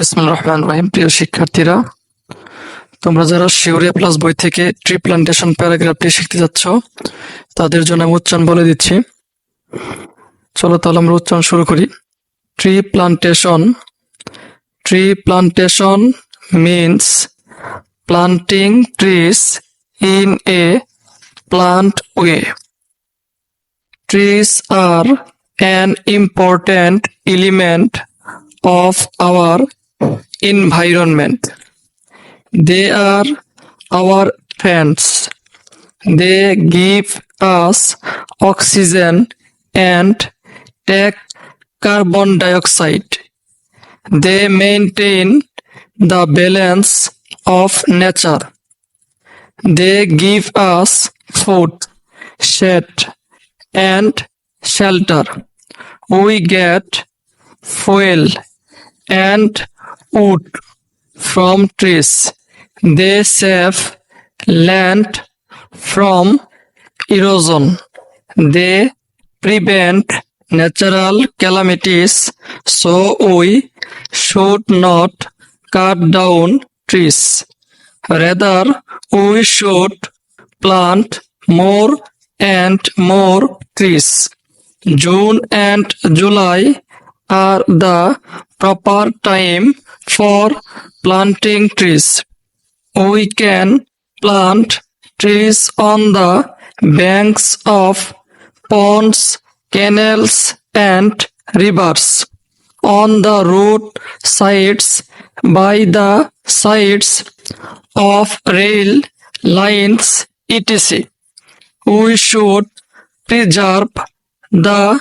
রহমান রহিম। প্রিয় শিক্ষার্থীরা, তোমরা যারা শিউরিয়া প্লাস বই থেকে ট্রি প্লান্টেশন প্যারাগ্রাফটি শিখতে যাচ্ছ, তাদের জন্য আমি উচ্চারণ বলে দিচ্ছি। চলো তাহলে আমরা উচ্চারণ শুরু করি। Tree plantation tree plantation means planting trees in a plant way trees are an important element of our environment. They are our friends. They give us oxygen and take carbon dioxide. They maintain the balance of nature. They give us food, shade, and shelter. We get fuel and wood from trees. They save land from erosion. They prevent natural calamities, so we should not cut down trees. Rather, we should plant more and more trees. June and July are the proper time for planting trees. We can plant trees on the banks of ponds, canals, and rivers, on the road sides, by the sides of rail lines, etc we should preserve the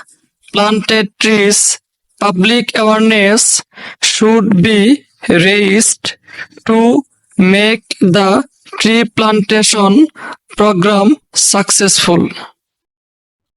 planted trees. Public awareness should be raised to make the tree plantation program successful.